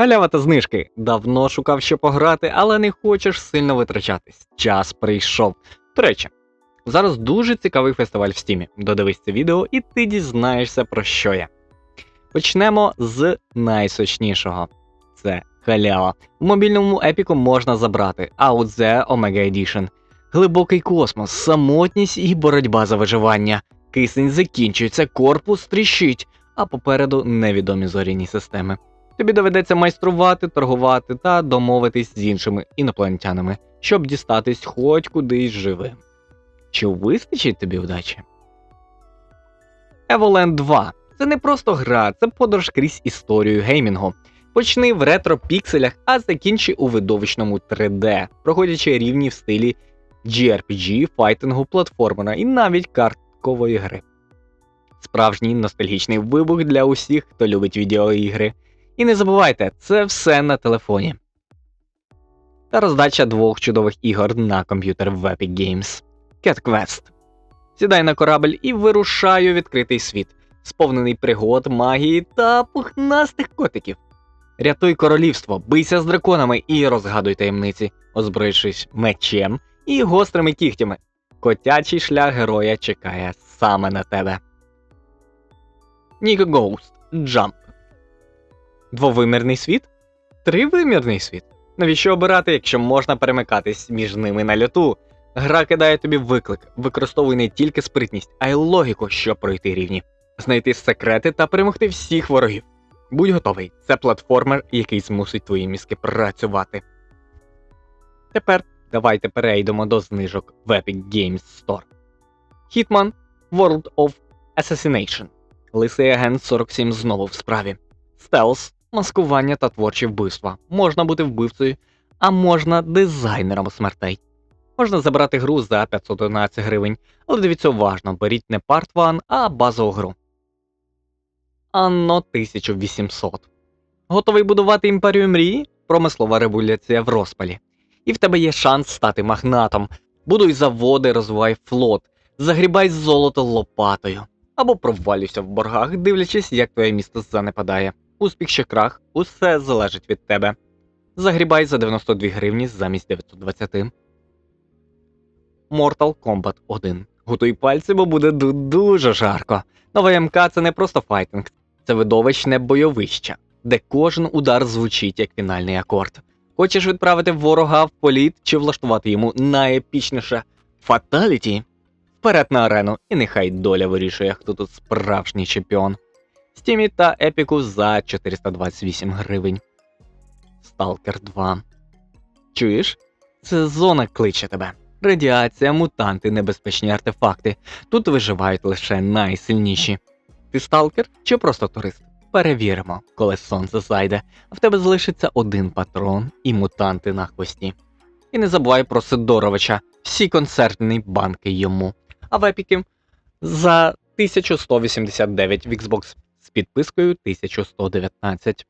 Халява та знижки. Давно шукав, що пограти, але не хочеш сильно витрачатись. Час прийшов. До речі, зараз дуже цікавий фестиваль в стімі. Додивись це відео, і ти дізнаєшся про що я. Почнемо з найсочнішого. Це халява. У мобільному епіку можна забрати Out The Omega Edition. Глибокий космос, самотність і боротьба за виживання. Кисень закінчується, корпус тріщить, а попереду невідомі зоряні системи. Тобі доведеться майструвати, торгувати та домовитись з іншими інопланетянами, щоб дістатись хоч кудись живим. Чи вистачить тобі вдачі? Evoland 2 це не просто гра, це подорож крізь історію геймінгу. Почни в ретро-пікселях, а закінчи у видовищному 3D, проходячи рівні в стилі JRPG, файтингу, платформера і навіть карткової гри. Справжній ностальгічний вибух для усіх, хто любить відеоігри. І не забувайте, це все на телефоні. Та роздача двох чудових ігор на комп'ютер в Epic Games. Cat Quest. Сідай на корабль і вирушай у відкритий світ, сповнений пригод, магії та пухнастих котиків. Рятуй королівство, бийся з драконами і розгадуй таємниці, озброївшись мечем і гострими кігтями. Котячий шлях героя чекає саме на тебе. Ніко Ghost Jump. Двовимірний світ? Тривимірний світ. Навіщо обирати, якщо можна перемикатись між ними на льоту? Гра кидає тобі виклик, використовуй не тільки спритність, а й логіку, щоб пройти рівні, знайти секрети та перемогти всіх ворогів. Будь готовий, це платформер, який змусить твої мізки працювати. Тепер давайте перейдемо до знижок в Epic Games Store. Hitman World of Assassination. Лисий агент 47 знову в справі. Стелс, маскування та творчі вбивства. Можна бути вбивцею, а можна дизайнером смертей. Можна забрати гру за 511 гривень, але дивіться уважно, беріть не Part 1, а базову гру. Анно 1800. Готовий будувати імперію мрії? Промислова революція в розпалі. І в тебе є шанс стати магнатом. Будуй заводи, розвивай флот, загрібай золото лопатою. Або провалюйся в боргах, дивлячись, як твоє місто занепадає. Успіх чи крах, усе залежить від тебе. Загрібай за 92 гривні замість 920. Mortal Kombat 1. Готуй пальці, бо буде дуже жарко. Нова МК це не просто файтинг, це видовищне бойовище, де кожен удар звучить як фінальний акорд. Хочеш відправити ворога в політ чи влаштувати йому найепічніше фаталіті? Вперед на арену, і нехай доля вирішує, хто тут справжній чемпіон. Стімі та епіку за 428 гривень. Сталкер 2. Чуєш? Це зона кличе тебе. Радіація, мутанти, небезпечні артефакти. Тут виживають лише найсильніші. Ти сталкер чи просто турист? Перевіримо, коли сонце зайде, а в тебе залишиться один патрон і мутанти на хвості. І не забувай про Сидоровича, всі концертні банки йому. А в епіки за 1189 в Xbox підпискою 1119.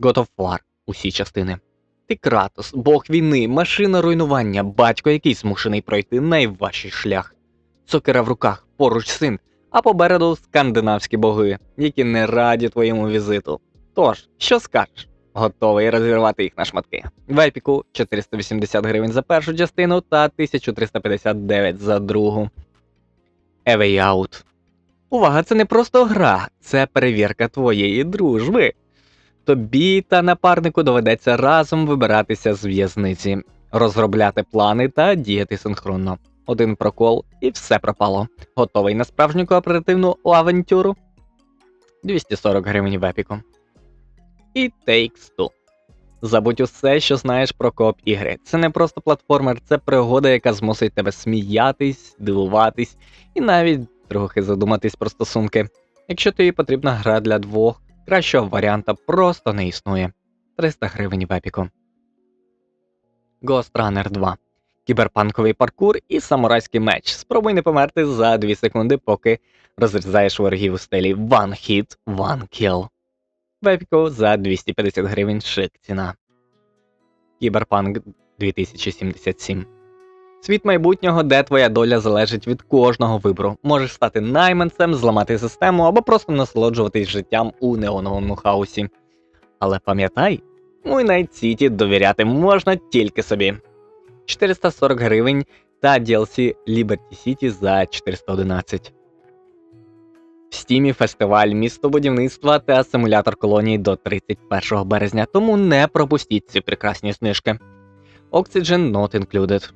God of War усі частини. Ти Кратос, бог війни, машина руйнування, батько, який змушений пройти найважчий шлях. Цокера в руках, поруч син, а попереду скандинавські боги, які не раді твоєму візиту. Тож, що скажеш? Готовий розірвати їх на шматки. В епіку 480 гривень за першу частину та 1359 за другу. A Out. Увага, це не просто гра, це перевірка твоєї дружби. Тобі та напарнику доведеться разом вибиратися з в'язниці, розробляти плани та діяти синхронно. Один прокол і все пропало. Готовий на справжню кооперативну авантюру? 240 гривень в епіку. І Takes Two. Забудь усе, що знаєш про кооп ігри. Це не просто платформер, це пригода, яка змусить тебе сміятись, дивуватись і навіть трохи задуматись про стосунки. Якщо тобі потрібна гра для двох, кращого варіанта просто не існує. 300 гривень в епіку. Ghost Runner 2. Кіберпанковий паркур і самурайський меч. Спробуй не померти за 2 секунди, поки розрізаєш ворогів у стилі One Hit, One Kill. В епіку за 250 гривень шик ціна. Кіберпанк 2077. Світ майбутнього, де твоя доля залежить від кожного вибору. Можеш стати найманцем, зламати систему або просто насолоджуватись життям у неоновому хаосі. Але пам'ятай, у City довіряти можна тільки собі. 440 гривень та DLC Liberty City за 411. В стімі фестиваль містобудівництва та симулятор колонії до 31 березня, тому не пропустіть ці прекрасні знижки. Oxygen not included.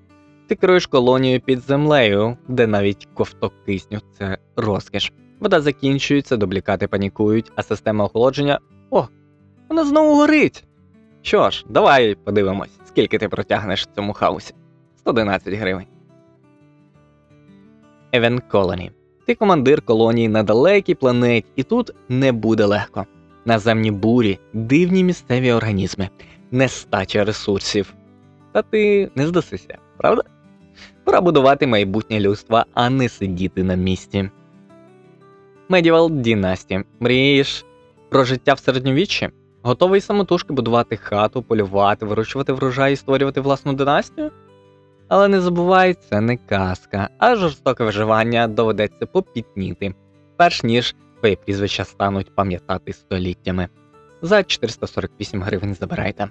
Ти керуєш колонією під землею, де навіть ковток кисню це розкіш. Вода закінчується, дублікати панікують, а система охолодження. О, вона знову горить. Що ж, давай подивимось, скільки ти протягнеш в цьому хаосі. 111 гривень. Event Colony. Ти командир колонії на далекій планеті, і тут не буде легко. Наземні бурі, дивні місцеві організми, нестача ресурсів. Та ти не здасися, правда? Пора будувати майбутнє людства, а не сидіти на місці. Medieval Dynasty. Мрієш про життя в середньовіччі? Готовий самотужки будувати хату, полювати, вирощувати врожай і створювати власну династію? Але не забувай, це не казка, а жорстоке виживання доведеться попітніти, перш ніж твої прізвища стануть пам'ятати століттями. За 448 гривень забирайте.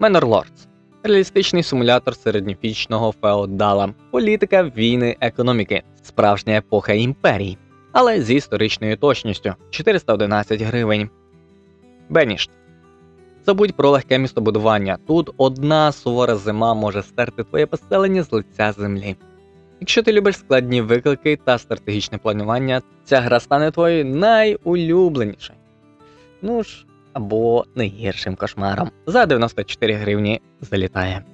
Manor Lords. Реалістичний симулятор середньовічного феодала, політика, війни, економіки, справжня епоха імперій, але з історичною точністю 411 гривень. Бенішт. Забудь про легке містобудування. Тут одна сувора зима може стерти твоє поселення з лиця землі. Якщо ти любиш складні виклики та стратегічне планування, ця гра стане твоєю найулюбленішою. Ну ж, або найгіршим кошмаром. За 94 гривні залітає.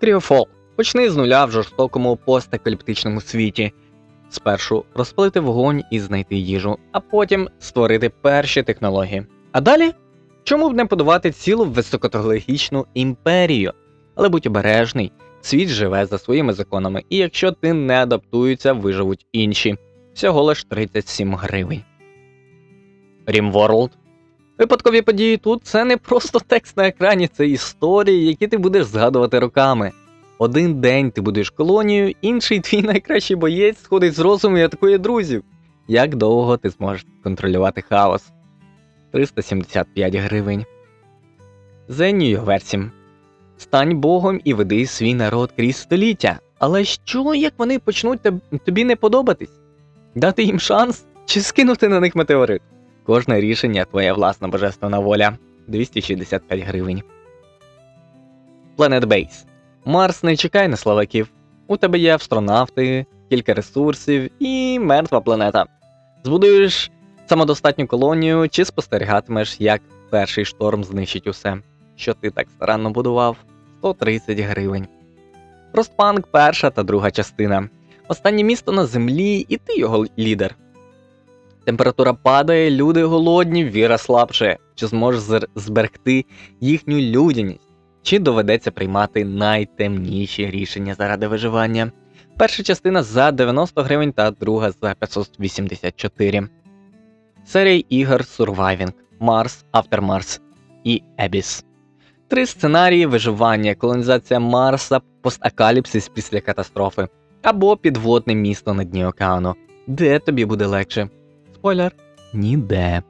Кріофол. Почни з нуля в жорстокому постакаліптичному світі. Спершу розпалити вогонь і знайти їжу, а потім створити перші технології. А далі Чому б не подавати цілу високотехнологічну імперію? Але будь обережний, світ живе за своїми законами, і якщо ти не адаптуєшся, виживуть інші. Всього лиш 37 гривень. RimWorld. Випадкові події тут це не просто текст на екрані, це історії, які ти будеш згадувати роками. Один день ти будеш колонією, інший твій найкращий боєць сходить з розуму і атакує друзів. Як довго ти зможеш контролювати хаос? 375 гривень. The New Versim. Стань Богом і веди свій народ крізь століття. Але що, як вони почнуть тобі не подобатись? Дати їм шанс чи скинути на них метеорит? Кожне рішення твоя власна божественна воля. 265 гривень. Planet Base. Марс не чекай на славаків. У тебе є астронавти, кілька ресурсів і мертва планета. Збудуєш самодостатню колонію чи спостерігатимеш, як перший шторм знищить усе, що ти так старанно будував 130 гривень. Frostpunk перша та друга частина. Останнє місто на землі, і ти його лідер. Температура падає, люди голодні, віра слабше. Чи зможеш зберегти їхню людяність? Чи доведеться приймати найтемніші рішення заради виживання? Перша частина за 90 гривень та друга за 584. Серія ігор Surviving, Mars, After Mars і Abyss. Три сценарії виживання, колонізація Марса, постакаліпсис після катастрофи або підводне місто на дні океану. Де тобі буде легше? Спойлер ніде.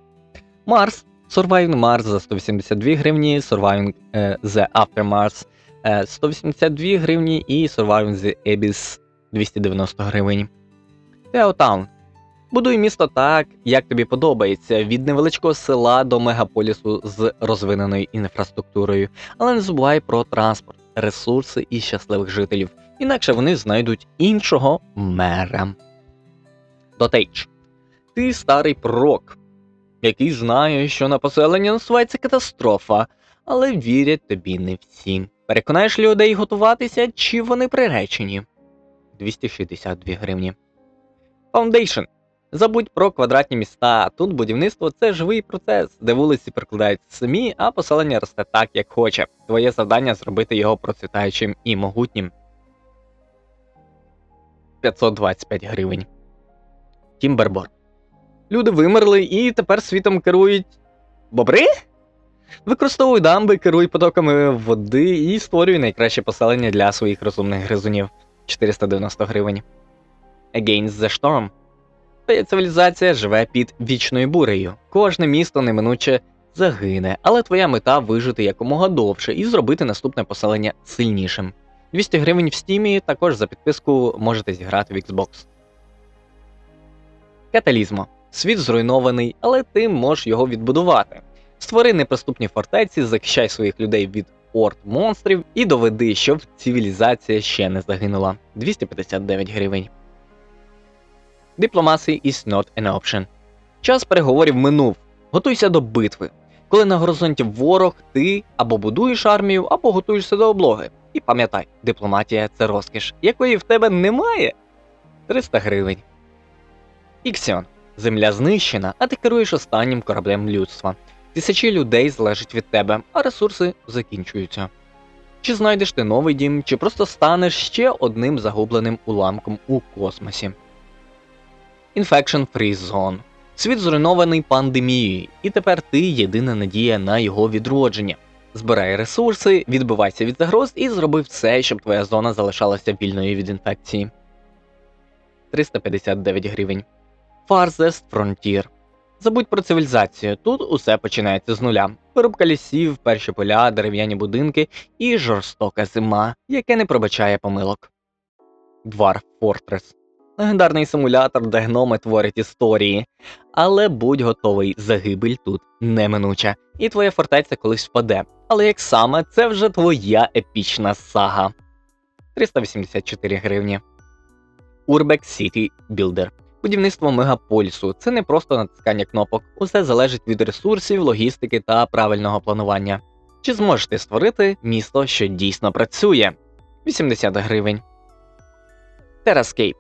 Марс. Surviving Mars за 182 гривні, Surviving е, The After Mars е, 182 гривні і Surviving the Abyss 290 гривень. Теотаун. Будуй місто так, як тобі подобається, від невеличкого села до мегаполісу з розвиненою інфраструктурою, але не забувай про транспорт, ресурси і щасливих жителів, інакше вони знайдуть іншого мера. Дотейдж. Ти старий пророк, який знає, що на поселення насувається катастрофа, але вірять тобі не всі. Переконаєш людей готуватися, чи вони приречені? 262 гривні. Foundation. Забудь про квадратні міста. Тут будівництво це живий процес, де вулиці прикладаються самі, а поселення росте так, як хоче. Твоє завдання зробити його процвітаючим і могутнім. 525 гривень. Тімбербор. Люди вимерли і тепер світом керують. Бобри? Використовуй дамби, керуй потоками води і створюй найкраще поселення для своїх розумних гризунів. 490 гривень. Against the Storm. Твоя цивілізація живе під вічною бурею. Кожне місто неминуче загине, але твоя мета вижити якомога довше і зробити наступне поселення сильнішим. 200 гривень в стімі також за підписку можете зіграти в Xbox. Каталізмо. Світ зруйнований, але ти можеш його відбудувати. Створи неприступні фортеці, захищай своїх людей від орд монстрів і доведи, що цивілізація ще не загинула. 259 гривень. Diplomacy is not an option. Час переговорів минув. Готуйся до битви. Коли на горизонті ворог, ти або будуєш армію, або готуєшся до облоги. І пам'ятай, дипломатія це розкіш, якої в тебе немає. 300 гривень. Іксіон. Земля знищена, а ти керуєш останнім кораблем людства. Тисячі людей залежать від тебе, а ресурси закінчуються. Чи знайдеш ти новий дім, чи просто станеш ще одним загубленим уламком у космосі. Infection Free Zone. Світ зруйнований пандемією, і тепер ти єдина надія на його відродження. Збирай ресурси, відбивайся від загроз і зроби все, щоб твоя зона залишалася вільною від інфекції. 359 гривень. Farthest Frontier. Забудь про цивілізацію. Тут усе починається з нуля. Вирубка лісів, перші поля, дерев'яні будинки і жорстока зима, яке не пробачає помилок. Dwarf Fortress. Легендарний симулятор, де гноми творять історії. Але будь готовий, загибель тут неминуча. І твоя фортеця колись впаде. Але як саме, це вже твоя епічна сага. 384 гривні. Urbex City Builder. Будівництво мегаполісу це не просто натискання кнопок, усе залежить від ресурсів, логістики та правильного планування. Чи зможете створити місто, що дійсно працює? 80 гривень. Terrascape.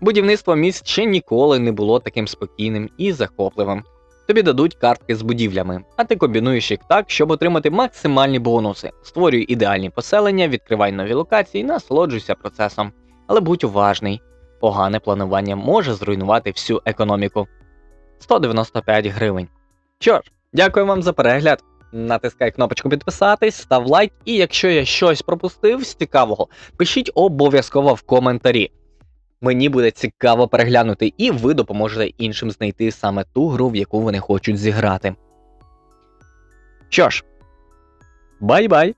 Будівництво міст ще ніколи не було таким спокійним і захопливим. Тобі дадуть картки з будівлями, а ти комбінуєш їх так, щоб отримати максимальні бонуси. Створюй ідеальні поселення, відкривай нові локації, насолоджуйся процесом. Але будь уважний, погане планування може зруйнувати всю економіку. 195 гривень. Що ж, дякую вам за перегляд. Натискай кнопочку підписатись, став лайк, і якщо я щось пропустив з цікавого, пишіть обов'язково в коментарі. Мені буде цікаво переглянути, і ви допоможете іншим знайти саме ту гру, в яку вони хочуть зіграти. Що ж, бай-бай!